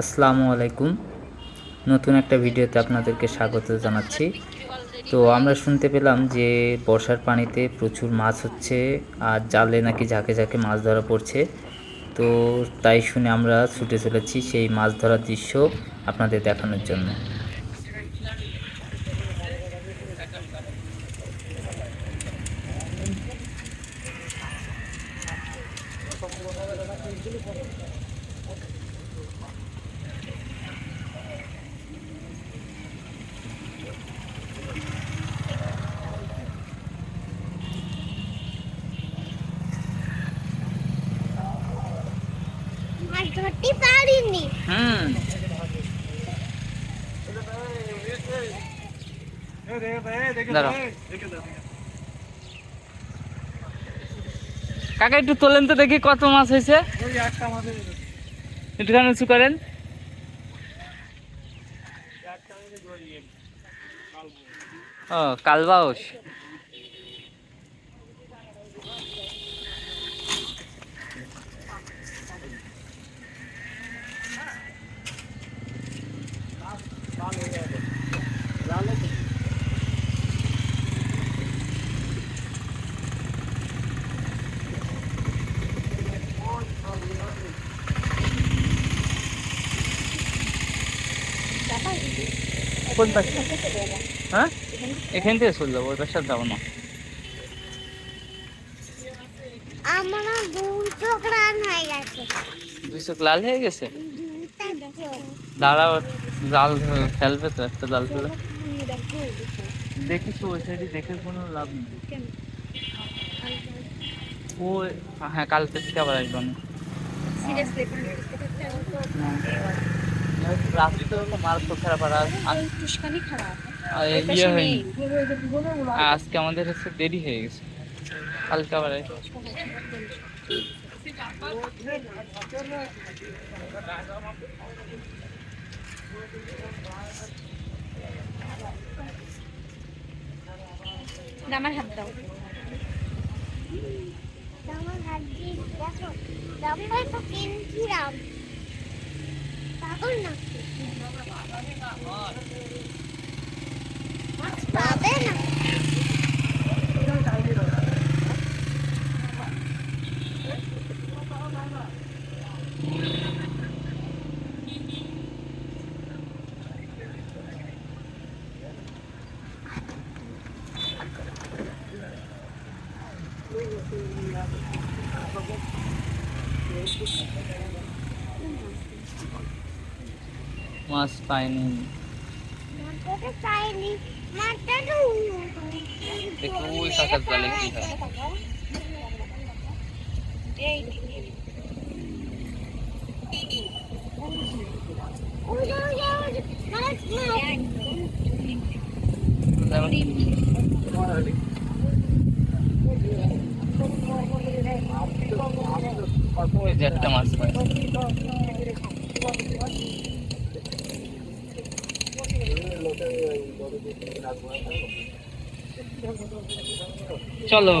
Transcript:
আসসালামু আলাইকুম। নতুন একটা ভিডিওতে আপনাদেরকে স্বাগত জানাচ্ছি। তো আমরা শুনতে পেলাম যে বর্ষার পানিতে প্রচুর মাছ হচ্ছে আর জালে নাকি ঝাঁকে ঝাঁকে মাছ ধরা পড়ছে। তো তাই শুনে আমরা ছুটে চলেছি সেই মাছ ধরার দৃশ্য আপনাদের দেখানোর জন্য। ধরতে পারিনি। কাকা, একটু তোলেন তো দেখি কত মাছ হয়েছে। একটুখানি উঁচু করেন। ও, কালবাউস। কোন পাশে হ্যাঁ? এখান থেকে চলে যাব ওই পাশে যাব না। আমরা চোখ রান হয়ে গেছে। দুই চোখ লাল হয়ে গেছে? দাঁড়াও জাল ফেলবে তো একটা জাল ফেলে দেখিস ওই সাইডে দেখে কোনো লাভ নেই। ও হ্যাঁ কালকে থেকে আবার আসব না। রাত্রে তো মারাত্মক খারাপ আর একটুখানি খারাপ। আর ইয়ে হয়নি। আজকে আমাদের হচ্ছে দেরি হয়ে গেছে। কালকে আবার। আমার হাত দাও। আমার হাত দিয়ে দেখো দামটাই তো কিনছিলাম পাগল না মাছ পাবে না মাছ পাইনি মাছটা চাইনি মাছটা তো দেখো ওই কাকার জালে কি হয় ওই যে, ওই যে, ওই যে, মাছ মাছ ওই যে একটা মাছ পাই চলো।